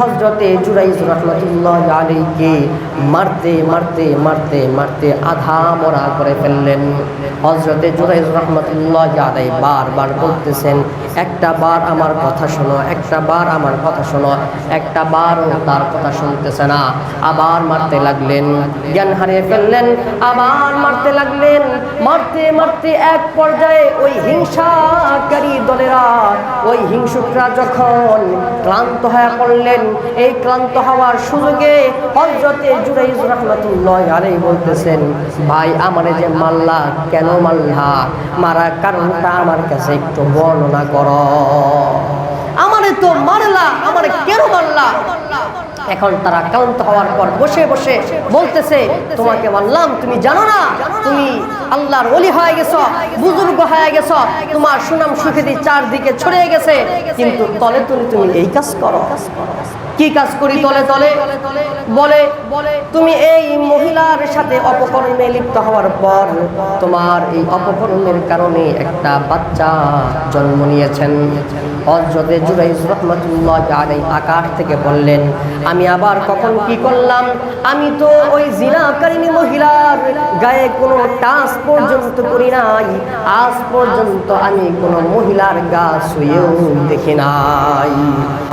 হজরতে জুরাইজ রহমতুল্লাহ আলীকে মারতে মারতে মারতে মারতে আধা মরা করে ফেললেন। হজরতে জুরাইজ রহমতুল্লাহ আলাই বারবার বলতেছেন, একটা বার আমার কথা শোনো, একটা বার আমার কথা শোনো, একটা বারও তার কথা শুনতেছে না। আবার মারতে লাগলেন, জ্ঞান হারিয়ে ফেললেন, আবার মারতে লাগলেন, মারতে মারতে এক পর্যায়ে ওই হিংসাকারী দলেরা, ওই হিংসুকরা যখন ক্লান্ত হয়ে পড়লেন এই ক্লান্ত হওয়ার সুযোগে হজরতে জুরাইজ রহমতুল্লাহ আলাই বলতেছেন, ভাই, আমারে যে মাল্লা, কেন মাল্লা? মারা কারণটা আমার কাছে একটু বর্ণনা কর। আমারে তো মারলা, আমারে কেন মারলা? এখন তারা ক্লান্ত হওয়ার পর বসে বসে বলতেছে, তোমাকে বললাম, তুমি জানো না, তুমি আল্লাহর অলি হয়ে গেছ, বুজুর্গ হয়ে গেছ, তোমার সুনাম সুখেদি চারদিকে ছড়িয়ে গেছে, কিন্তু তলে তলে তুমি এই কাজ করো। কি কাজ করি তলে তলে? বলে, তুমি এই মহিলার সাথে অপকর্মে লিপ্ত হওয়ার পর তোমার এই অপকর্মের কারণে একটা বাচ্চা জন্ম নিয়েছেন। হজরতে জুরাইজ রহমতুল্লাহ আলাই আকাশ থেকে বললেন, আমি আবার কখন কি করলাম? আমি তো ওই জিনাকারিনী মহিলার গায়ে কোনো টাচ পর্যন্ত করি নাই। আজ পর্যন্ত আমি কোনো মহিলার গা শুয়েও দেখি নাই।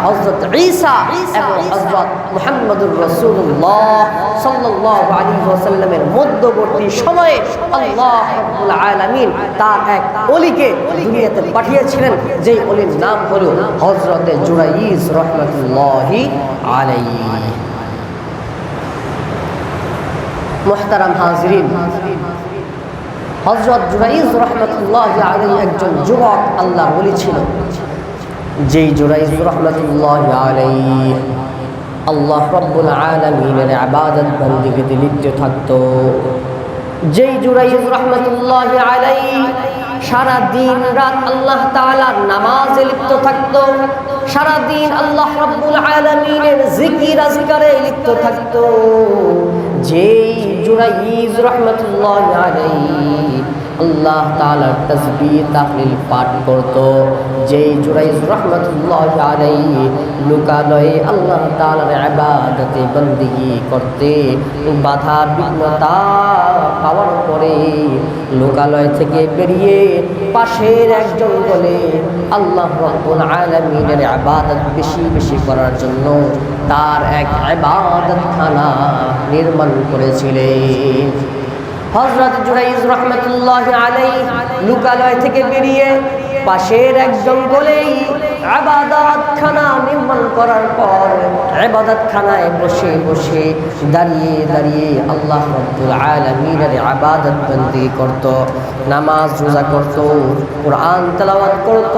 হজরত ঈসা এবং হজরত মুহাম্মদুর রসুল্লাহ সাল্লাল্লাহু আলাইহি ওয়াসাল্লামের মধ্যবর্তী সময়ে আল্লাহ আলামিন তার এক অলিকে দুনিয়াতে পাঠিয়েছিলেন, যেই অলির নাম হলো হজরতে জুরাইজ রহমতুল্লাহি আলাইহি। মোহতারাম হাজরিন হজরত জুরাইজ রহমতুল্লাহ আলাই একজন যুবক আল্লাহ বলি ছিল। যেই জুরাইজ রহমতুল্লাহ আলাই আল্লাহ রব্বুল আলমিনের আবাদত বন্দিগিতে লিপ্ত থাকত। যেই জুরাইজ রহমতুল্লাহ আলাই সারা দিন রাত আল্লাহ তাআলার নামাজে লিপ্ত থাকত। সারা দিন আল্লাহ রব্বুল আলমিনের জিকির আজকারে লিপ্ত থাকত। যেই জুরাইজ রহমতুল্লাহ আলাই আল্লাহ তালার তসবিহ তাহলিল পাঠ করত। যেই জুরাইজ রহমতুল্লাহ আলাই লুকালয়ে আল্লাহ তালার ইবাদতে বন্দিগি করতে বাধা বিঘ্নতা পাওয়ার পরে লোকালয় থেকে বেরিয়ে পাশের এক জঙ্গলে আল্লাহ রব্বুল আলামিনের আবাদত বেশি বেশি করার জন্য তার এক ইবাদতখানা নির্মাণ করেছিলেন। হজরত জুরাইজ রহমতুল্লাহ আলাই লুকালয় থেকে বেরিয়ে পাশের এক জঙ্গলেই আবাদতখানা নির্মাণ করার পর আবাদতখানায় বসে বসে দাঁড়িয়ে দাঁড়িয়ে আল্লাহ রব্বুল আলমিনের আবাদত বন্দি করত, নামাজ রোজা করত, কোরআন তেলাওয়াত করত,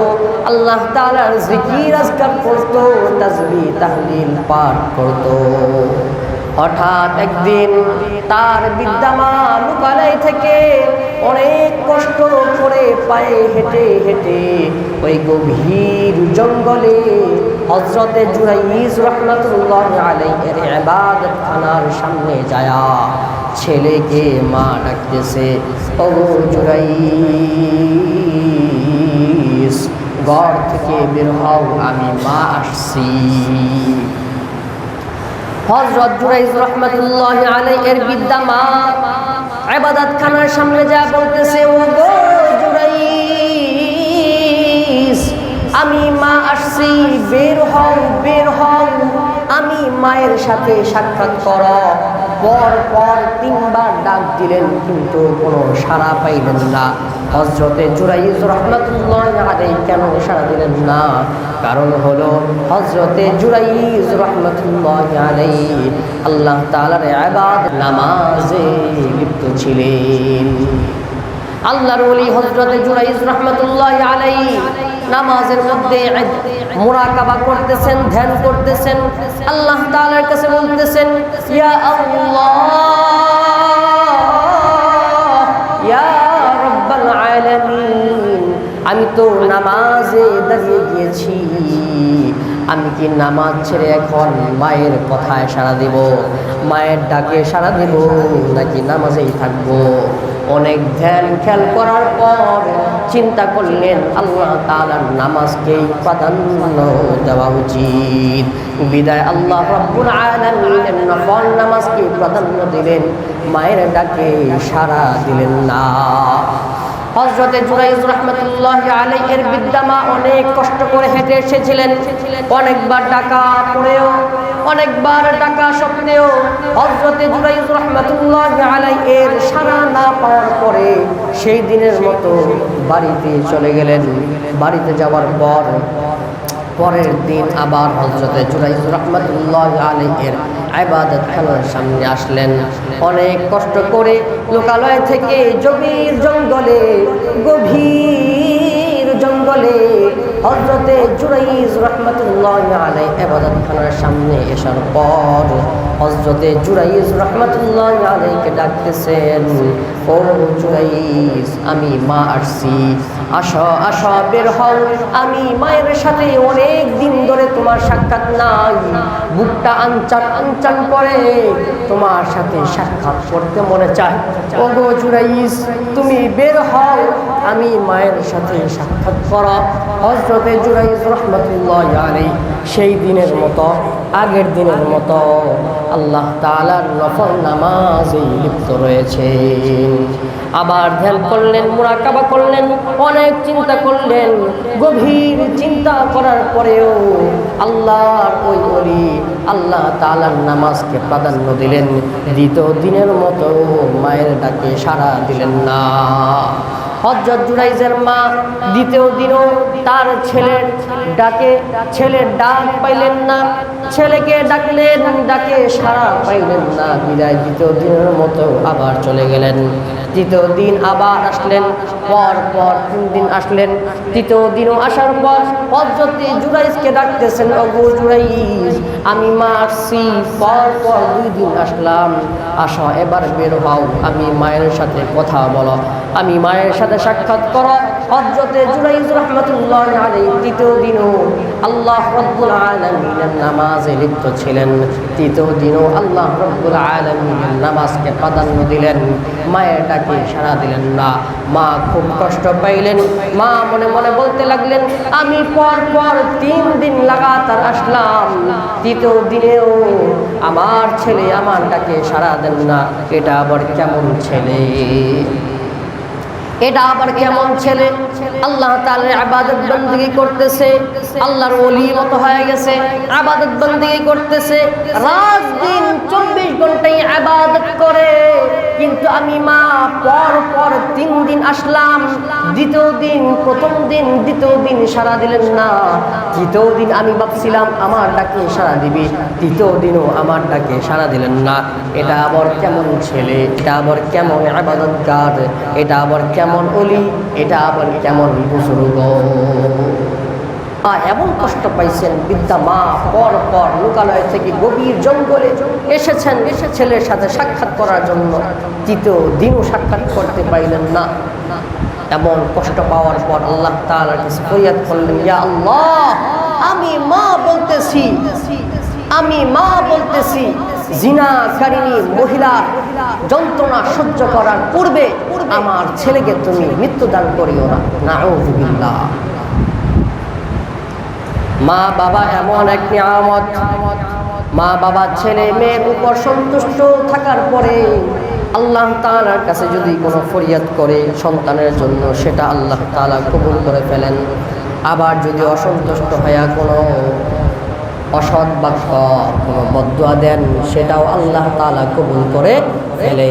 আল্লাহ তাআলার জিকির আজকার করত তাজবি তাহলিল পাঠ করত। হঠাৎ একদিন তার বিদ্যামা লুকালয় থেকে অনেক কষ্ট করে পায়ে হেঁটে হেঁটে ওই গভীর জঙ্গলে হজরতে জুরাইজ রহমতুল্লাহ আলাইয়ের ইবাদত খানার সামনে যায়া ছেলেকে মা ডাকতেছে, ও জুরাইজ, ঘর থেকে বের হও, আমি মা আসছি। হজরত জুরাইজ রহমতুল্লাহ আলাই এর বিদ্যা মা আবাদাত খানার সামনে যা বলতেছে, ও গো জুরাইজ আমি মা আসছি, বের হও বের হও, আমি মায়ের সাথে সাক্ষাৎ কর। পর পর তিনবার ডাক দিলেন, কিন্তু কোনো সাড়া পাইলেন না। হজরতে জুরাইজ রহমতুল্লাহ আলাই কেন সাড়া দিলেন না? কারণ হলো হজরতে জুরাইজ রহমতুল্লাহ আলাই আল্লাহ তালার আবাদ নামাজে লিপ্ত ছিলেন। আল্লাহর ওলি হজরতে জুরাইজ রহমতুল্লাহ আলাই নামাজের মধ্যে মোরাকাবা করতেছেন, ধ্যান করতেছেন। আল্লাহ তাআলার কাছে বলতেছেন, ইয়া আল্লাহ, ইয়া রব্বাল আমি তো নামাজে দাঁড়িয়ে গিয়েছি। আমি কি নামাজ ছেড়ে এখন মায়ের কথায় সাড়া দেব, মায়ের ডাকে সাড়া দেব নাকি নামাজেই থাকব? অনেক ধ্যান খেয়াল করার পর চিন্তা করলেন, আল্লাহ তালার নামাজকেই প্রাধান্য দেওয়া উচিত। বিদায় আল্লাহ রব্বুল আলামিনের নফল নামাজকে প্রাধান্য দিলেন, মায়ের ডাকে সারা দিলেন না। হজরতে জুরাইজ রহমতুল্লাহ আলাইহের বিদ্যামা অনেক কষ্ট করে হেঁটে এসেছিলেন। অনেকবার ডাকা পড়েও, অনেকবার ডাকা সত্ত্বেও হজরতে জুরাইজ রহমতুল্লাহ আলাইহের সারা না পাওয়ার পরে সেই দিনের মতো বাড়িতে চলে গেলেন। বাড়িতে যাওয়ার পর, পরের দিন আবার হজরতে জুরাইজ রহমতুল্লাহ আলহের আবাদত খানার সামনে আসলেন। অনেক কষ্ট করে লোকালয় থেকে জমির জঙ্গলে, গভীর জঙ্গলে হজরতে জুরাইজ রহমতুল্লাহ আলাই আবাদত খানার সামনে এসার পর হজরতে জুরাইজ রহমতুল্লাহ আলাইকে ডাকতেছেন, ও জুরাইজ আমি মা আসছি। আসো আসো, বের হও। আমি মায়ের সাথে অনেক দিন ধরে তোমার সাক্ষাৎ নাই। বুকটা আনচান আনচান করে তোমার সাথে সাক্ষাৎ করতে মনে চায়। ও গো জুরাইজ তুমি বের হও। আমি মায়ের সাথে সাক্ষাৎ করা হজরতে জুরাইজ রহমতুল্লাহ আলাই সেই দিনের মতো আগের দিনের মতো আল্লাহ তালার নফল নামাজে লিপ্ত রয়েছে। আবার ধ্যান করলেন, মুরাকাবা করলেন, অনেক চিন্তা করলেন, গভীর চিন্তা করার পরেও আল্লাহর ওই ওলি আল্লাহ তালার নামাজকে প্রাধান্য দিলেন। দ্বিতীয় দিনের মতো মায়ের ডাকে সাড়া দিলেন না। হজরত জুরাইজের মা দ্বিতীয় দিনও তার ছেলের ডাকে ছেলের ডাক পাইলেন না। ছেলেকে ডাকলেন, ডাকে সারা পাইলেন না। বিদায় দ্বিতীয় দিনের মতো আবার চলে গেলেন। তৃতীয় দিন আবার আসলেন, পর পর তিন দিন আসলেন। তৃতীয় দিনও আসার পর হজরতে জুরাইজকে ডাকতেছেন অগো জুরাইজ আমি মা আসছি পর পর দুই দিন আসলাম। আসো, এবার বের হও, আমি মায়ের সাথে কথা বলো। আমি মায়ের সাথে সাক্ষাৎ করো। হজরতে জুরাইজ রহমতুল্লাহ আলী তৃতীয় দিনও আল্লাহ রব্বুল আলমিনের নামাজে লিপ্ত ছিলেন। তৃতীয় দিনও আল্লাহ রব্বুল আলমিনের নামাজকে প্রাধান্য দিলেন। মায়ের ডাকে সাড়া দিলেন না। মা খুব কষ্ট পাইলেন। মা মনে মনে বলতে লাগলেন, আমি পর পর তিন দিন লাগাতার আসলাম। তৃতীয় দিনেও আমার ছেলে আমার ডাকে সাড়া দেন না। এটা আবার কেমন ছেলে? এটা আবার কেমন ছেলে? আল্লাহ তালে আবাদত বন্দী করতেছে। আল্লাহর অলি মতো হয়ে গেছে। আবাদত বন্দী করতেছে। রাত দিন চব্বিশ ঘন্টায় আবাদত করে। কিন্তু আমি মা, পর পর তিন দিন আসলাম। দ্বিতীয় দিন, প্রথম দিন, দ্বিতীয় দিন সারা দিলেন না। তৃতীয় দিন আমি ভাবছিলাম, আমার ডাকে সারা দিবি। তৃতীয় দিনও আমার ডাকে সারা দিলেন না। এটা আবার কেমন ছেলে? এটা আবার কেমন আবাদতগার এটা আবার কেমন অলি? এটা আবার কেমন বুজুর্গ? এমন কষ্ট পাইছেন, বিদ্যা মা, পর পর লোকালয় থেকে গভীর জঙ্গলে এসেছেন এসে ছেলের সাথে সাক্ষাৎ করার জন্য। তৃতীয় দিনও সাক্ষাৎ করতে পাইলেন না। এমন কষ্ট পাওয়ার পর আল্লাহ ফরিয়াদ করলেন, ইয়া আল্লাহ, আমি মা বলতেছি, আমি মা বলতেছি জিনাকারিনী মহিলা যন্ত্রণা সহ্য করার পূর্বে আমার ছেলেকে তুমি মৃত্যুদান করিও না। নাউযুবিল্লাহ মা বাবা এমন এক নিয়ামত। মা বাবা, ছেলে, মেয়ের উপর সন্তুষ্ট থাকার পরে আল্লাহ তাআলার কাছে যদি কোনো ফরিয়াদ করে সন্তানের জন্য, সেটা আল্লাহ তাআলা কবুল করে ফেলেন। আবার যদি অসন্তুষ্ট হইয়া কোনো অসৎ বাক্য, কোনো বদুয়া দেন, সেটাও আল্লাহ তাআলা কবুল করে ফেলে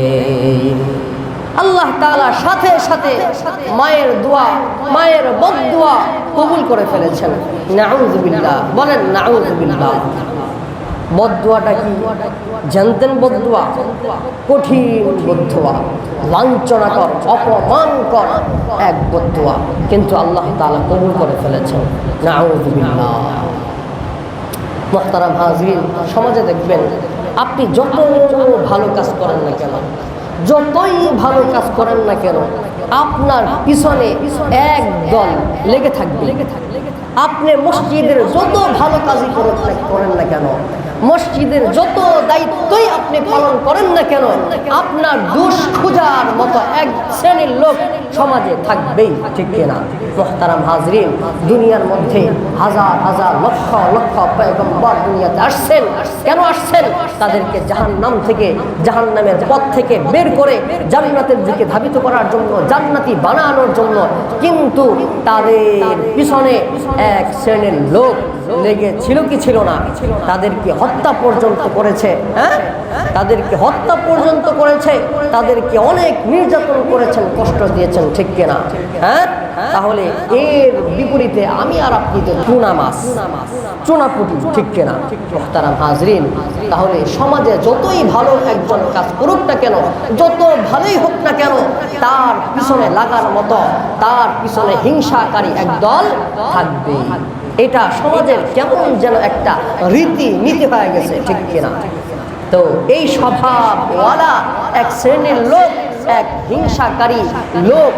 আল্লাহ তাআলা সাথে সাথে মায়ের দোয়া, মায়ের বদুয়া কবুল করে ফেলেছেন। নাউজুবিল্লাহ বলেন নাউজুবিল্লাহ বদুয়াটা কি? জানতেন বদুয়া কঠিন বদুয়া লাঞ্ছনাকর, অপমানকর এক বদুয়া কিন্তু আল্লাহ তাআলা কবুল করে ফেলেছেন। নাউজুবিল্লাহ মোহতারাম হাজরিন, সমাজে দেখবেন, আপনি যত ভালো কাজ করেন না কেন যতই ভালো কাজ করেন না কেন, আপনার পিছনে এক দল লেগে থাকবে। আপনি মসজিদের যত ভালো কাজই করেন না কেন মসজিদের যত দায়িত্বই আপনি পালন করেন না কেন, আপনার দুষ খুঁজার মতো এক শ্রেণির লোক সমাজে থাকবেই, ঠিক কিনা? মোহতারাম হাজরিন, দুনিয়ার মধ্যে হাজার হাজার লক্ষ লক্ষ পয়গম্বর দুনিয়াতে আসছেন। কেন আসছেন? তাদেরকে জাহান নাম থেকে জাহান নামের পথ থেকে বের করে জান্নাতের দিকে ধাবিত করার জন্য, জান্নাতি বানানোর জন্য কিন্তু তাদের পিছনে এক শ্রেণির লোক লেগে ছিল কি ছিল না? তাদেরকে হত্যা পর্যন্ত করেছে হ্যাঁ? তাদেরকে হত্যা পর্যন্ত করেছে, তাদেরকে অনেক নির্যাতন করেছেন, কষ্ট দিয়েছেন, ঠিক কিনা? হ্যাঁ? তাহলে এর বিপরীতে আমি আর আপনি তো চুনা মাছ চুনাপুটি ঠিক কিনা? মোহতারাম হাজরিন, তাহলে সমাজে যতই ভালো একজন কাজ করুক না কেন, যত ভালোই হোক না কেন, তার পিছনে লাগার মতো, তার পিছনে হিংসাকারী একদল থাকবে এটা সমাজের কেমন যেন একটা রীতি, নীতি হয়ে গেছে, ঠিক কিনা? তো এই স্বভাবওয়ালা এক শ্রেণির লোক এক হিংসাকারী লোক,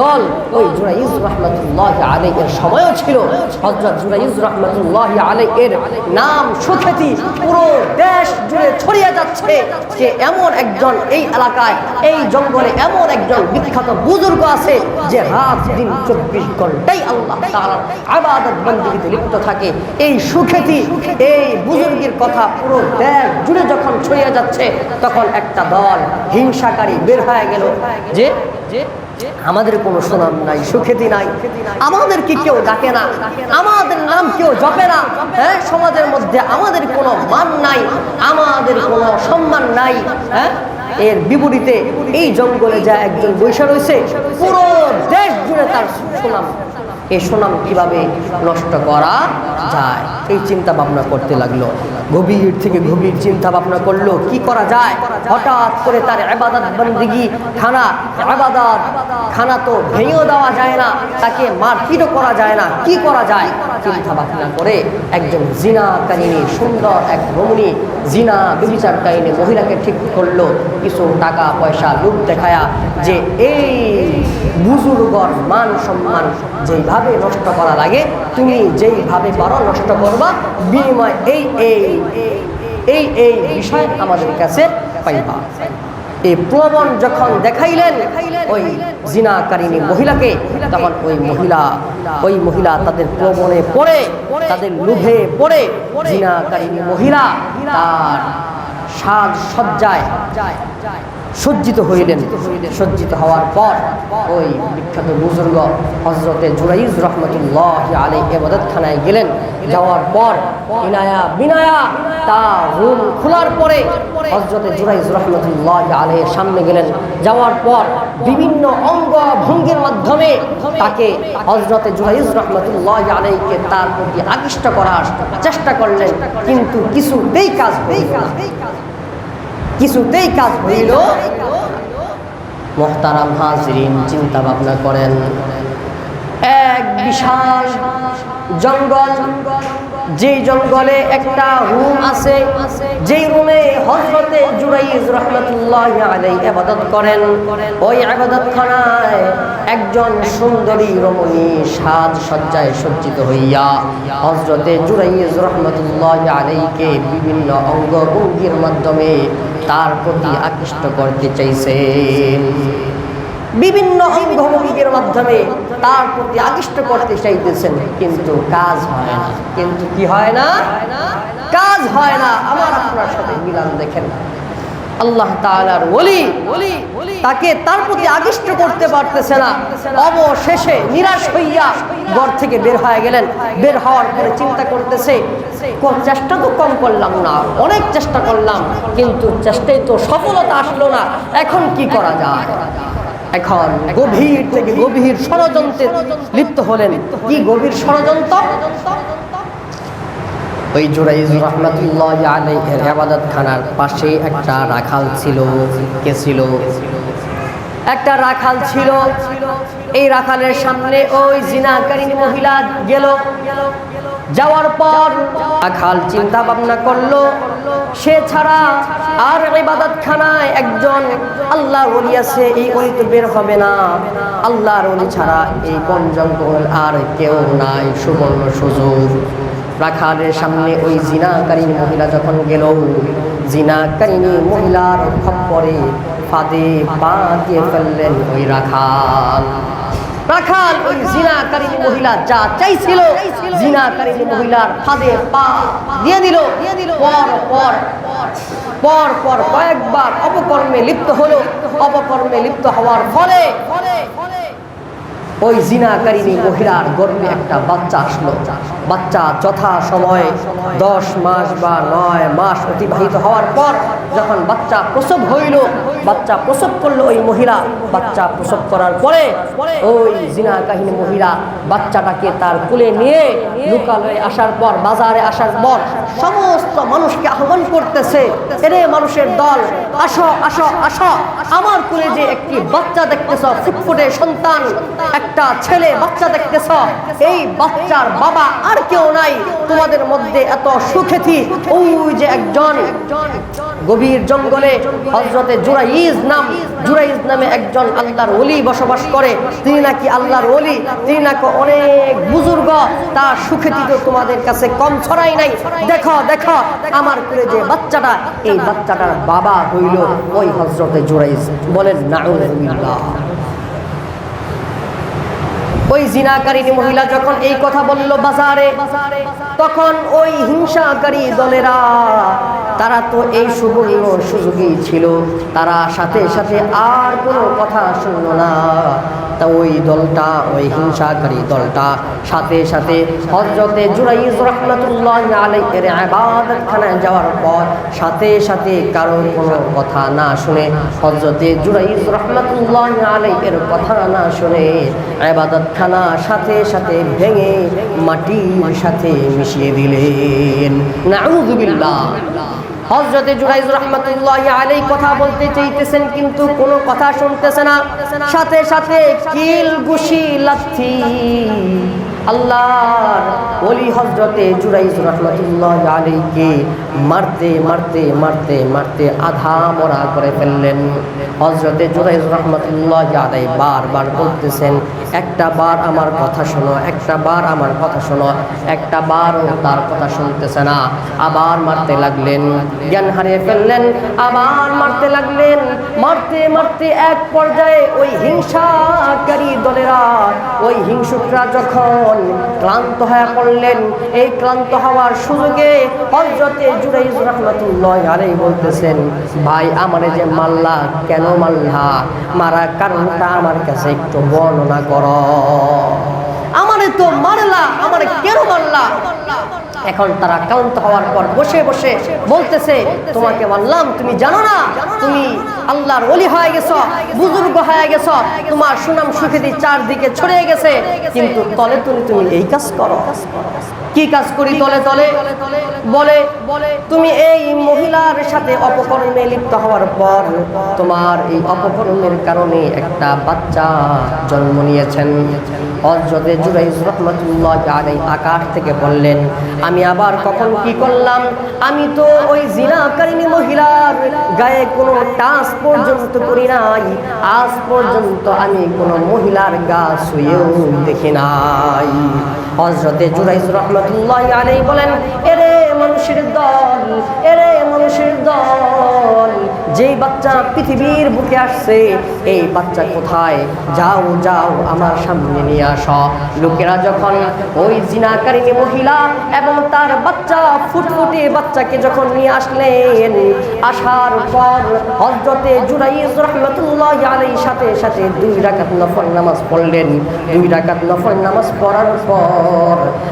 দল। ওই জুরাইজ রহমতুল্লাহ আলী এর সময়ও ছিল। হজরত জুরাইজ রহমতুল্লাহ আলী এর নাম সুখ্যাতি পুরো দেশ জুড়ে ছড়িয়ে যাচ্ছে যে এমন একজন এই এলাকায়, এই জঙ্গলে এমন একজন বিখ্যাত বুজুর্গ আছে যে রাত দিন চব্বিশ ঘন্টাই আল্লাহ তাআলার আবাদত বন্দীতে লিপ্ত থাকে। এই সুখ্যাতি, এই বুজুর্গের কথা পুরো দেশ জুড়ে যখন ছড়িয়ে যাচ্ছে, তখন একটা দল হিংসাকারী বের হয়ে গেল যে আমাদের কোনো সুনাম নাই সুখ্যাতি নাই। আমাদেরকে কেউ ডাকে না। আমাদের নাম কেউ জপে না। হ্যাঁ সমাজের মধ্যে আমাদের কোনো মান নাই, আমাদের কোনো সম্মান নাই হ্যাঁ? এর বিপরীতে এই জঙ্গলে যা একজন বৈশা রয়েছে, পুরো দেশ জুড়ে তার সুনাম। এই সুনাম কীভাবে নষ্ট করা যায়? এই চিন্তা ভাবনা করতে লাগল। গভীর থেকে গভীর চিন্তা ভাবনা করল, কি করা যায়? হঠাৎ করে তার আবাদত বন্দিগি খানা আবাদত খানা তো ভেঙেও দেওয়া যায় না, তাকে মারপিটও করা যায় না, কি করা যায়? চিন্তা ভাবনা করে একজন জিনা কাহিনী, সুন্দর এক রমণী জিনা ব্যবিচার কাহিনী মহিলাকে ঠিক করল, কিছু টাকা পয়সা লুপ দেখায়া যে এই বুজুর্গর মান সম্মান যেইভাবে নষ্ট করা লাগে, তুমি যেইভাবে পারো নষ্ট করবা। বিনিময় এই এই এই এই বিষয় আমাদের কাছে পাইবা। এই প্রবণ যখন দেখাইলেন ওই জিনাকারিনী মহিলাকে, তখন ওই মহিলা ওই মহিলা তাদের প্রবণে পড়ে, তাদের লোভে পড়ে জিনাকারিনী মহিলা তার সাজ সজ্জায় সজ্জিত হইলেন। সজ্জিত হওয়ার পর ওই বিখ্যাত বুজুর্গ হজরতে জুরাইজ রহমতুল্লাহ আলী এবাদতখানায় গেলেন। যাওয়ার পর ইনায়া বিনায়া তা রুম খোলার পরে হজরতে জুরাইজ রহমতুল্লাহ আলীর সামনে গেলেন। যাওয়ার পর বিভিন্ন অঙ্গ ভঙ্গির মাধ্যমে তাকে হজরতে জুরাইজ রহমতুল্লাহ আলীকে তার প্রতি আকৃষ্ট করার চেষ্টা করলেন। কিন্তু কিছু কিছুতেই কাজ নেই কিছুতেই কাজ হইল মোহতারাম হাজরিন চিন্তা ভাবনা করেন এক বিশাল জঙ্গল যেই জঙ্গলে একটা রুম আছে, যেই রুমে হজরতে জুরাইজ রহমতুল্লাহ আলাই আবাদত করেন। ওই আবাদত খানায় একজন সুন্দরী রমণী সাজ সজ্জায় সজ্জিত হইয়া হজরতে জুরাইজ রহমতুল্লাহ আলাইকে বিভিন্ন অঙ্গ ভঙ্গির মাধ্যমে তার প্রতি আকৃষ্ট করতে চাইছেন। বিভিন্ন অঙ্গভঙ্গির মাধ্যমে তার প্রতি আকৃষ্ট করতে চাইতেছেন। কিন্তু কাজ হয় না। কিন্তু কি হয় না? কাজ হয় না। আমার আপনার সাথে মিলান দেখেন। আল্লাহ তাকে তার প্রতি আকৃষ্ট করতে পারতেছে না। অবশেষে নিরাশ হইয়া ঘর থেকে বের হয়ে গেলেন। বের হওয়ার পরে চিন্তা করতেছে "কো- চেষ্টা তো কম করলাম না। অনেক চেষ্টা করলাম, কিন্তু চেষ্টায় তো সফলতা আসলো না। এখন কি করা যায়? এখন গভীর থেকে গভীর ষড়যন্ত্রে লিপ্ত হলেন। কি গভীর ষড়যন্ত্র? ওই জুরাইজ রহমতুল্লাহ আলাইহের আবাদত খানার পাশে একটা রাখাল ছিল। কে ছিল? একটা রাখাল ছিল। এই রাখালের সামনে ওই জিনাকারী মহিলা গেল। যাওয়ার পর রাখাল চিন্তা ভাবনা করল সে ছাড়া আর ইবাদত খানায় একজন আল্লাহর ওলি আছে, এই ওলি তো বের হবে না। আল্লাহর ওলি ছাড়া এই বন জঙ্গল আর কেউ নাই, সুবর্ণ সুযোগ। রাখালের সামনে ওই জিনাকারী মহিলা যখন গেল জিনাকারিনী মহিলার খপ্পরে ফাঁদে পা দিয়ে ফেললেন ওই রাখাল। রাখাল ওই জিনাকারী মহিলা যা চাইছিল জিনাকারী মহিলার ফাঁদে পা দিয়ে দিল। পর পর পর পর কয়েকবার অপকর্মে লিপ্ত হলো। অপকর্মে লিপ্ত হওয়ার ফলে ওই জিনাকারিনী মহিলার গর্ভে একটা বাচ্চা আসলো। বাচ্চা যথা সময়ে দশ মাস বা নয় মাস অতিবাহিত হওয়ার পর যখন বাচ্চা প্রসব হইল, বাচ্চা প্রসব করল ওই মহিলা। বাচ্চা প্রসব করার পরে ওই জিনাকাহিনী মহিলা বাচ্চাটাকে তার কুলে নিয়ে লোকালয়ে আসার পর, বাজারে আসার পর সমস্ত মানুষকে আহ্বান করতেছে এরে মানুষের দল আসো আসো আসো। আমার কোলে যে একটি বাচ্চা দেখতেছ, ফুটফুটে সন্তান, একটা ছেলে বাচ্চা দেখতেছ, এই বাচ্চার বাবা আর কেউ নাই। তোমাদের মধ্যে এত সুখেথি ওই যে একজন একজন। গভীর জঙ্গলে হজরতে জুরাইজ নাম, জুরাইজ নামে একজন আল্লাহর ওলি বসবাস করে। তিনি নাকি আল্লাহর ওলি, তিনি নাকি অনেক বুজুর্গ তো তোমাদের কাছে কম ছড়াই নাই। দেখো দেখো, আমার করে যে বাচ্চাটা, এই বাচ্চাটার বাবা হইল ওই হজরতে জুরাইজ। বলেন, নাউজুবিল্লাহ। ওই জিনাকারী মহিলা যখন এই কথা বলল বাজারে, তখন ওই হিংসাকারী দলেরা তারা তো এই সুবর্ণ সুযোগী ছিল। তারা সাথে সাথে আর কোনো কথা শুনল না। তা ওই দলটা, ওই হিংসাকারী দলটা সাথে সাথে হজরতে জুরাইজ রহমতুল্লাহ আলাইকের আবাদতখানায় যাওয়ার পর সাথে সাথে কারোর কোনো কথা না শুনে হজরতে জুরাইজ রহমতুল্লাহ আলাইকের কথা না শুনে আবাদতখানা সাথে সাথে ভেঙে মাটির সাথে মিশিয়ে দিলেন। নাউযুবিল্লাহ। হজরতে জুরাইজ রহমতুল্লাহ আলাই কথা বলতে চাইতেছেন কিন্তু কোনো কথা শুনতেছে না। সাথে সাথে কিল গুশি লাথি। আল্লাহর ওলি হজরতে জুরাইজ রহমতুল্লাহ আলাইকে মারতে মারতে মারতে মারতে আধা মরা করে ফেললেন। হজরতে জুরাইজ রহমতুল্লাহ আলাই বারবার বলতেছেন, একটা বার আমার কথা শোনো, একটা বার আমার কথা শোনো, একটা বারও তার কথা শুনতেছে না। আবার মারতে লাগলেন, জ্ঞান হারিয়ে ফেললেন, আবার মারতে লাগলেন। মারতে মারতে এক পর্যায়ে ওই হিংসাকারী দলেরা, ওই হিংসুকরা যখন ক্লান্ত হয়ে পড়লেন। এই ক্লান্ত হওয়ার সুযোগে হজরতে জুরাইজ রহমতুল্লাহ আলাই বলতেছেন, ভাই, আমারে যে মাল্লা কেন মাল্লা মারা কারণটা আমার কাছে একটু বর্ণনা কর। আমারে তো মারলা, আমার কেন মারলা? এখন তারা ক্লান্ত হওয়ার পর বসে বসে বলতেছে, তোমাকে বললাম, তুমি জানো না, তুমি আল্লাহর অলি হয়ে গেছ, বুজুর্গ হয়ে গেছ, তোমার সুনাম সুখেদি চারদিকে ছড়িয়ে গেছে, কিন্তু তলে তুমি তুমি এই কাজ করো। কি কাজ করি তলে তলে বলে, তুমি এই মহিলার সাথে অপকর্মে লিপ্ত হওয়ার পর তোমার এই অপকর্মের কারণে একটা বাচ্চা জন্ম নিয়েছেন। হজরতে জুরাইজ রহমতুল্লাহ আলাই আকাশ থেকে বললেন, আমি আবার কখন কি করলাম? আমি তো ওই জিনাকারিনী মহিলার গায়ে কোনো টাচ পর্যন্ত করি নাই। আজ পর্যন্ত আমি কোনো মহিলার গা শুয়েও দেখি নাই। হজরতে জুরাইজ রহমতুল্লাহ আলাই বলেন, এরে মানুষের দল, এরে মানুষের দল, যেই বাচ্চা পৃথিবীর বুকে আসছে, এই বাচ্চা কোথায়? যাও যাও, আমার সামনে নিয়ে আস। লোকেরা যখন ওই জিনাকারিনী মহিলা এবং তার বাচ্চা, ফুটফুটে বাচ্চাকে যখন নিয়ে আসলেন, আসার পর হজরতে জুরাইজ রহমতুল্লাহ আলাই সাথে সাথে দুই রাকাত নফল নামাজ পড়লেন। দুই রাকাত নফল নামাজ পড়ার পর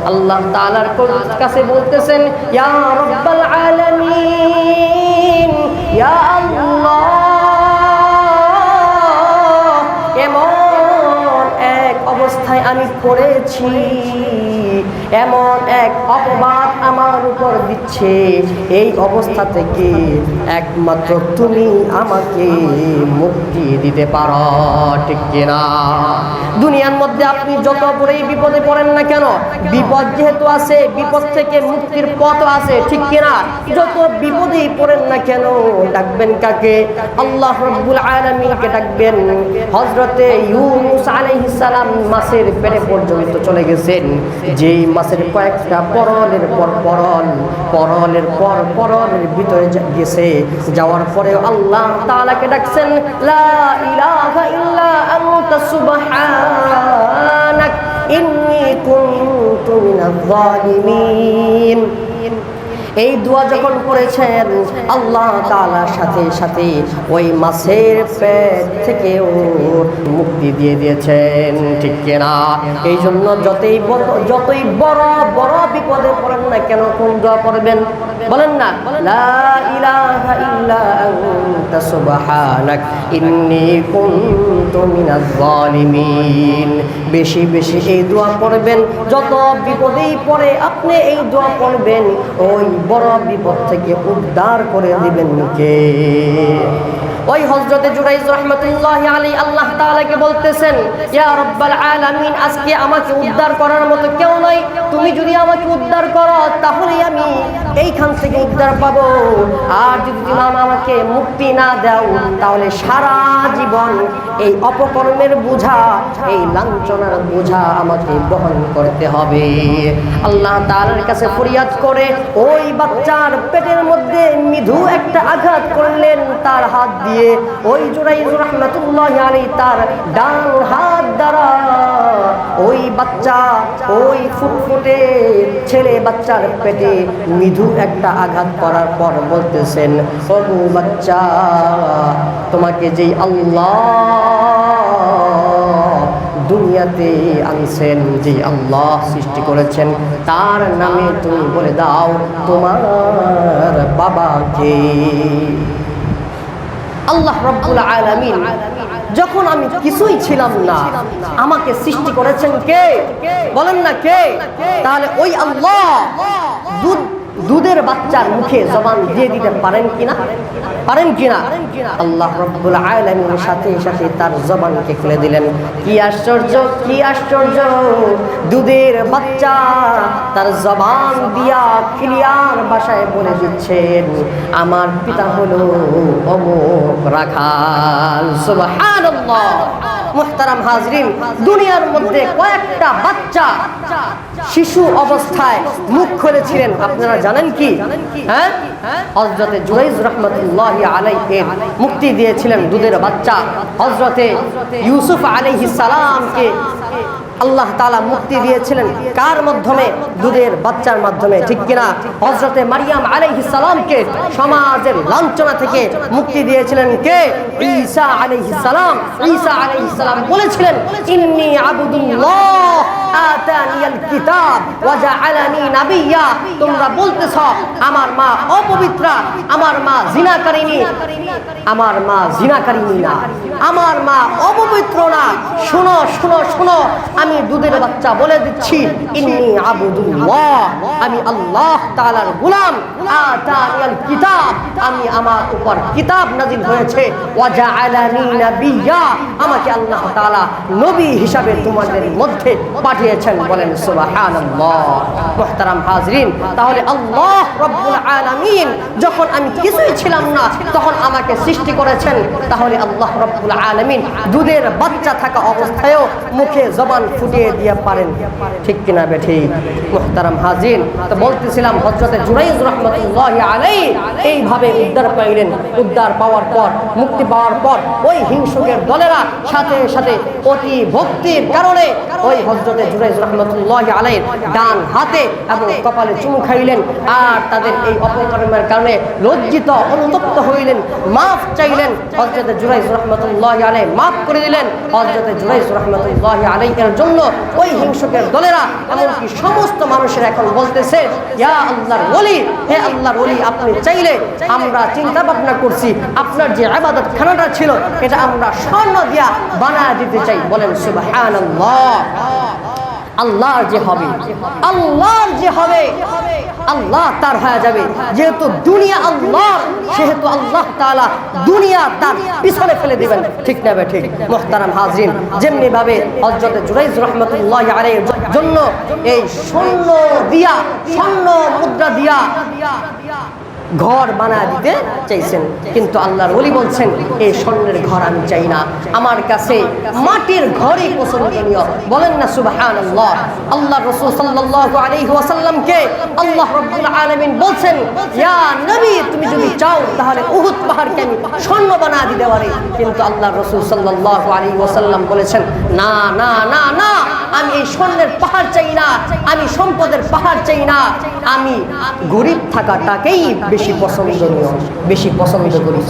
আল্লাহ তালার কাছে বলতেছেন ইয়া এমন এক অবস্থায় আমি পড়েছি এমন এক অপবাদ আমার উপর দিচ্ছে। এই অবস্থা থেকে একমাত্র তুমি আমাকে মুক্তি দিতে পারো, ঠিক কিনা? দুনিয়ার মধ্যে আপনি যত বড়ই বিপদে পড়েন না কেন, বিপদ যেহেতু আছে, বিপদ থেকে মুক্তির পথ আছে, ঠিক কিনা? যত বিপদেই পড়েন না কেন, ডাকবেন কাকে? আল্লাহ রব্বুল আলামিনকে ডাকবেন। হযরতে ইউনুস আলাইহিস সালাম মাছের পেটে পর্যন্ত চলে গেছেন। যেই মাছের কয়েকটা পরলের পর পরল পরলের পর পরলের ভিতরে গেছে। যাওয়ার পরে আল্লাহ তালাকে ডাকছেন, লা ইলাহা ইল্লা আনতা কুনতু মিনাজ জালিমিন এই দোয়া যখন করেছেন, আল্লাহ তাআলার সাথে সাথে ওই মাছের পেট থেকে মুক্তি দিয়ে দিয়েছেন, ঠিক কিনা? এই জন্য যতই যতই বড় বড় বিপদে পড়েন না কেন, কোন দোয়া পড়বেন? বলেন না, লা ইলাহা ইল্লা আনতা সুবহানাক, ইন্নী কুনতু মিনাজ বেশি বেশি এই দোয়া পড়বেন। যত বিপদেই পড়ে, আপনি এই দোয়া পড়বেন, ওই বড় বিপদ থেকে উদ্ধার করে দিবেন কে ওই হজরতে জুরাইজ রহমতুল্লাহ আলী আল্লাহ তাআলাকে বলতেছেন, ইয়া রব্বাল আলামিন, আজকে আমাকে উদ্ধার করার মতো কেউ নাই। তুমি যদি আমাকে উদ্ধার করো তাহলে আমি এইখান থেকে উদ্ধার পাবো। আর যদি তুমি আমাকে মুক্তি না দাও, তাহলে সারা জীবন এই অপকর্মের বোঝা, এই লাঞ্ছনার বোঝা আমাকে বহন করতে হবে। আল্লাহ তাআলার কাছে ফরিয়াদ করে, ওই বাচ্চার পেটের মধ্যে মৃদু একটা আঘাত করলেন, তার হাত দিয়ে ওই জোরাইজ রহমাতুল্লাহ আলী তার ডান হাত দ্বারা ওই বাচ্চা, ওই ফুটফুটে ছেলে বাচ্চার পেটে মৃদু একটা আঘাত করার পর বলতেছেন সবু বাচ্চা, তোমাকে যেই আল্লাহ দুনিয়াতে আনছেন যে আল্লাহ সৃষ্টি করেছেন, তার নামে তুমি বলে দাও, তোমার বাবাকে। আল্লাহ রব্বুল আলামিন, যখন আমি কিছুই ছিলাম না, আমাকে সৃষ্টি করেছেন কে? বলেন না কে? তাহলে ওই আল্লাহ দুধ দুধের বাচ্চার মুখে জবান দিয়ে দিতে পারেন কিনা? পারেন কিনা? আল্লাহ রব্বুল সাথে সাথে তার জবানকে খুলে দিলেন। কি আশ্চর্য কি আশ্চর্য! দুধের বাচ্চা তার জবান দিয়া ক্লিয়ার ভাষায় বলে দিচ্ছেন, আমার পিতা হলো অমুক রাখাল। সুবহানাল্লাহ। মুহতারাম হাজরিন, দুনিয়ার মধ্যে কয়েকটা বাচ্চা শিশু অবস্থায় মুখ খুলেছিলেন। আপনারা জানেন কি? হ্যাঁ? হজরতে জুরাইজ রহমতুল্লাহ আলাইকে মুক্তি দিয়েছিলেন দুধের বাচ্চা। হজরতে ইউসুফ আলাইহিস সালামকে আল্লাহ তালা মুক্তি দিয়েছিলেন। কার মাধ্যমে? দুধের বাচ্চার মাধ্যমে। ঠিক কিনা? হজরতে মারিয়াম সালামকে সমাজের লাঞ্ছনা থেকে মুক্তি দিয়েছিলেন কে? ঈসা সালাম। ঈসা সালাম বলেছিলেন, ইন্নি আবুদুল্লাহ। আতানিয়াল কিতাব ওয়া জাআলানি নাবিয়্যা। তোমরা বলতেছ, আমার মা আমার মা জিনাকারিনী আমার মা জিনাকারিনী না। আমার মা অপবিত্র না। আমি দুধের বাচ্চা বলে দিচ্ছি, ইন্নি আবুদুল্লাহ। আমি আল্লাহ তাআলার গোলাম। আতানিয়াল কিতাব, আমি আমার উপর কিতাব নাজিল হয়েছে। ওয়া জাআলানি নাবিয়্যা। আমাকে আল্লাহ তাআলা নবী হিসাবে তোমাদের মধ্যে পাঠিয়েছেন বলেন হাজরিন। তাহলে আল্লাহ রব্বুল আলামিন যখন আমি কিছুই ছিলাম না, তখন আমাকে সৃষ্টি করেছেন। তাহলে আল্লাহ রব্বুল আলামিন দুধের বাচ্চা থাকা অবস্থায়ও মুখে জবান ফুটিয়ে দিয়ে পারেন। ঠিক কিনা বে ঠিক? মুহতারাম হাজির তো বলতেছিলাম হজরতে জুরাইজ রহমতুল্লাহ আলাই এইভাবে উদ্ধার পাইলেন। উদ্ধার পাওয়ার পর, মুক্তি পাওয়ার পর, ওই হিংসুকের দলেরা সাথে সাথে অতি ভক্তির কারণে ওই হজরতে জুরাইজ রহমতুল্লাহ আলাইর ডান হাতে এবং কপালে চুমু খাইলেন আর তাদের এই অপকর্মের কারণে লজ্জিত, অনুতপ্ত হইলেন, মাফ চাইলেন। হজরতে জুরাইজ রহমতুল্লাহ আলাই মাফ করে দিলেন। হজরতে জুরাইজ রহমতুল্লাহ আলাই এর জন্য ওই হিংসুকের দলেরা এমনকি সমস্ত মানুষের এখন বলতেছে, ইয়া আল্লাহর ওলি, হে আল্লাহর ওলি, আপনি চাইলে আমরা চিন্তা ভাবনা করছি, আপনার যে আবাদত খানাটা ছিল, এটা আমরা স্বর্ণ দিয়া বানায় দিতে চাই। বলেন, সুবহানাল্লাহ। আল্লাহর যে হবে, আল্লাহর যে হবে, আল্লাহ তার হয়ে যাবে। যেহেতু দুনিয়া আল্লাহ সেহেতু আল্লাহ তাআলা দুনিয়া তার পিছনে ফেলে দিবেন। ঠিক না বে ঠিক? মোহতারাম হাজরিন, যেমনি ভাবে হযরত জুরাইজ রাহমাতুল্লাহ আলাইহির জন্য এই স্বর্ণ দিয়া, স্বর্ণ মুদ্রা দিয়া ঘর বানা দিতে চাইছেন। কিন্তু আল্লাহর ওলি বলছেন এই স্বর্ণের ঘর আমি চাই না। আমার কাছে মাটির ঘরই পছন্দনীয়। বলেন না সুবাহান আল্লাহ আল্লাহ রসুল সাল্লাল্লাহু আলাইহি ওয়াসাল্লামকে আল্লাহ রাব্বুল আলামিন বলছেন, ইয়া নবী, তুমি যদি চাও, তাহলে উহুদ পাহাড়কে আমি স্বর্ণ বানা দিতে পারি। কিন্তু আল্লাহ রসুল সাল্লাল্লাহু আলাইহি ওয়াসাল্লাম বলেছেন, না না না না। আমি এই স্বর্ণের পাহাড় চাই না, আমি সম্পদের পাহাড় চাই না। আমি গরিব থাকাটাকেই বেশি পছন্দনীয়, বেশি পছন্দ করি।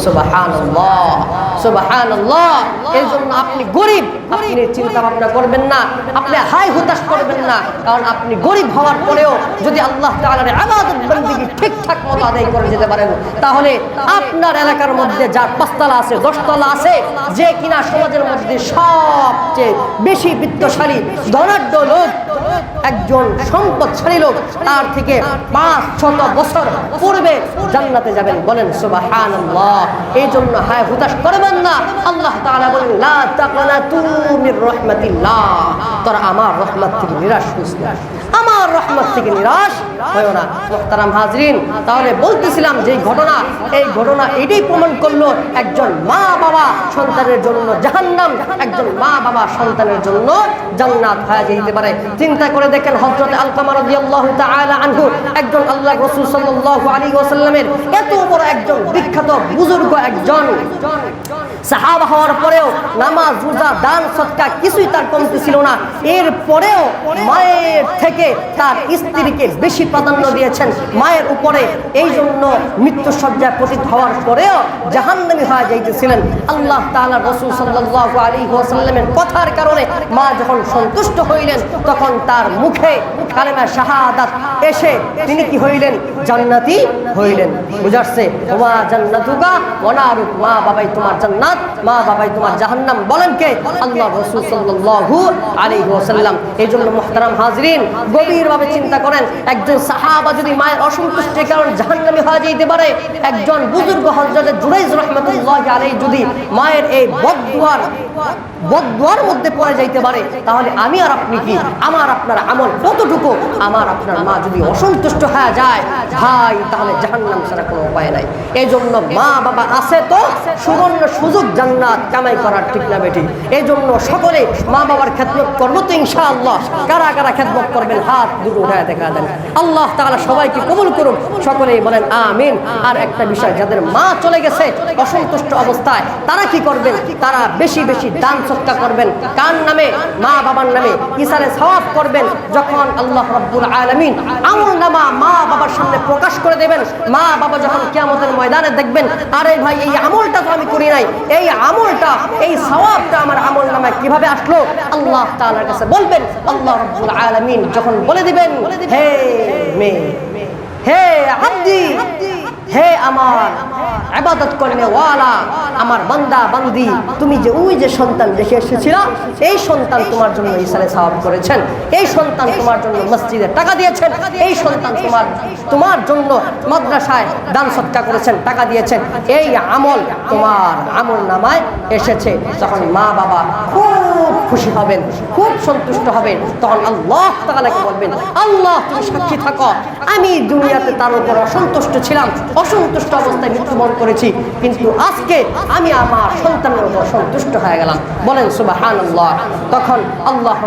এর জন্য আপনি গরিব, আপনি চিন্তা ভাবনা করবেন না, আপনি হাই হতাশ করবেন না, কারণ আপনি গরিব হওয়ার পরেও যদি আল্লাহ ঠিকঠাক মতো আদায় করে যেতে পারেন, তাহলে আপনার এলাকার মধ্যে যার পাঁচতলা আছে, দশতলা আছে, যে কিনা সমাজের মধ্যে সবচেয়ে বেশি বিত্তশালী ধনাঢ্য লোক, একজন সম্পদশালী লোক, তার থেকে পাঁচ ছত বছর পূর্বে জান্নাতে যাবেন। বলেন সুবাহান এই জন্য হায় হুতাশ করবেন না আল্লাহ তাআলা বলেন, লা তাকনাতু মির রাহমাতিল্লাহ। তোরা আমার রহমত থেকে নিরাশ হইস আমার রহমত থেকে নিরাশ হয় না। মুহতারাম হাজরিন, তাহলে বলতেছিলাম যে ঘটনা, এই ঘটনা এটাই প্রমাণ করল একজন মা বাবা সন্তানের জন্য জাহান্নাম, একজন মা বাবা সন্তানের জন্য জান্নাত হয়ে যেতে পারে। চিন্তা করে দেখেন হযরত আলকামা রাদিয়াল্লাহু তাআলা আনহু, একজন আল্লাহ রাসূল সাল্লাল্লাহু আলাইহি ওয়াসাল্লামের এত বড় একজন বিখ্যাত বুজুর্গ একজন সাহাবা হওয়ার পরেও নামাজ, রোজা, দান সৎকা কিছুই তার কমতি ছিল না। এর পরেও মায়ের থেকে তার স্ত্রীকে বেশি প্রাধান্য দিয়েছেন মায়ের উপরে। এই জন্য মৃত্যু সজ্জায় পতিত হওয়ার পরেও জাহান্নামী হয়ে যাইতেছিলেন। আল্লাহ তাআলা রসুল সাল্লাল্লাহু আলাইহি ওয়াসাল্লামের কথার কারণে মা যখন সন্তুষ্ট হইলেন, তখন তার মুখে কালেমা শাহাদাত এসে তিনি কি হইলেন? জান্নাতি হইলেন। বুঝাচ্ছে, ওমা জান্নাতুকা ওনারুক মা বাবাই, তোমার জান্নাত মা বাবাই তোমার জাহান্নাম। বলেন কে? আল্লাহ রাসূল সাল্লাল্লাহু আলাইহি ওয়াসাল্লাম। এই জন্য মুহতারাম গভীরভাবে চিন্তা করেন, একজন সাহাবা যদি মায়ের অসন্তুষ্টির কারণে জাহান্নামী হয়ে যেতে পারে, একজন বুজুর্গ হযরত জুরাইজ রাহমাতুল্লাহি আলাইহি যদি মায়ের এই বদদুয়ার বদদুয়ার মধ্যে পড়ে যাইতে পারে, তাহলে আমি আর আপনি কি? আমার আপনার আমল কতটুকু আমার আপনার মা যদি অসন্তুষ্ট হয়ে যায়, ভাই, তাহলে জাহান্নাম ছাড়া কোনো উপায় নাই। এই জন্য মা বাবা আছে তো, সুবর্ণ সুযোগ জান্নাত কামাই করার ঠিক না বেটি। এই জন্য সকলে মা বাবার খেদমত করব তো ইনশাআল্লাহ। কারা কারা খেদমত করবেন, হাত দুটো উঠায় দেখা দেন। আল্লাহ তাআলা সবাইকে কবুল করুন সকলেই বলেন আমিন। আর একটা বিষয়, যাদের মা চলে গেছে অসন্তুষ্ট অবস্থায়, তারা কি করবেন? তারা বেশি বেশি দান সৎকা করবেন। কার নামে? মা বাবার নামে। ইসারে সওয়াব করবেন যখন আল্লাহ রাব্বুল আলামিন আমল নামা মা বাবার সামনে প্রকাশ করে দেবেন। মা বাবা যখন কিয়ামতের ময়দানে দেখবেন, আরে ভাই, এই আমলটা তো আমি করি নাই। এই আমলটা, এই সওয়াবটা আমার আমল নামায় কীভাবে আসলো? আল্লাহ তাআলার কাছে বলবেন, আল্লাহ রাব্বুল আলামিন যখন বলে দিবেন, হে মেয়ে, হে আব্দি, হে আমার আবাদত করলে ওয়ালা, আমার বান্দা, বান্দি, তুমি যে ওই যে সন্তান দেখে এসেছিল, এই সন্তান তোমার জন্য ইসারে সাহাব করেছেন, এই সন্তান তোমার জন্য মসজিদে টাকা দিয়েছেন, এই সন্তান তোমার তোমার জন্য মাদ্রাসায় দান সৎকা করেছেন, টাকা দিয়েছেন, এই আমল তোমার আমল নামায় এসেছে। তখন মা বাবা খুব খুশি হবেন, খুব সন্তুষ্ট হবেন, তখন আল্লাহ তাআলাকে বলবেন, আল্লাহ, তুমি সাক্ষী থাকো। আমি দুনিয়াতে তার উপর অসন্তুষ্ট ছিলাম, অসন্তুষ্ট অবস্থায় মৃত্যুবরণ করেছি, কিন্তু আজকে আমি আমার সন্তানের উপর সন্তুষ্ট হয়ে গেলাম। বলেন সুবাহান আল্লাহ তখন আল্লাহ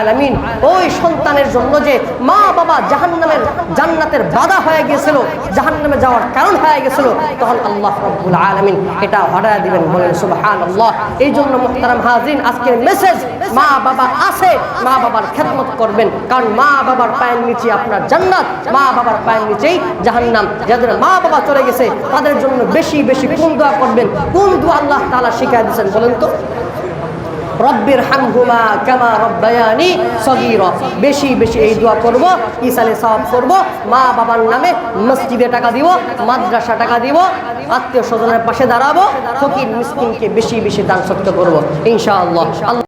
আলামিন ওই সন্তানের জন্য যে মা বাবা জাহান্নামের জান্নাতের বাধা হয়ে গিয়েছিল, জাহান্নামে যাওয়ার কারণ হয়ে গেছিল তখন আল্লাহ রব্বুল আলামিন এটা হটায় দিবেন। বলেন সুবাহান আল্লাহ এই জন্য মুহতারাম হাজরিন আজকের মেসেজ মা বাবা আছে মা বাবার খেদমত করবেন। কারণ মা বাবার পায়ের নিচে আপনার জান্নাত মা বাবার পায়ের নিচেই জাহান্নাম। যাদের মা বাবা চলে গেছে, তাদের জন্য বেশি বেশি কোন দোয়া করবেন? কোন দোয়া আল্লাহ তাআলা শিখাই দিয়েছেন বলেন তো? রব্বির হামহুমা কামা রব্বায়ানি সগীরা। বেশি বেশি এই দোয়া করব ইসালে সওয়াব করব, মা বাবার নামে মসজিদে টাকা দিব মাদ্রাসা টাকা দিব, আত্মীয় স্বজনের পাশে দাঁড়াবো, ফকির, মিসকিনকে বেশি বেশি দান সত্য করব, ইনশাআল্লাহ। আল্লাহ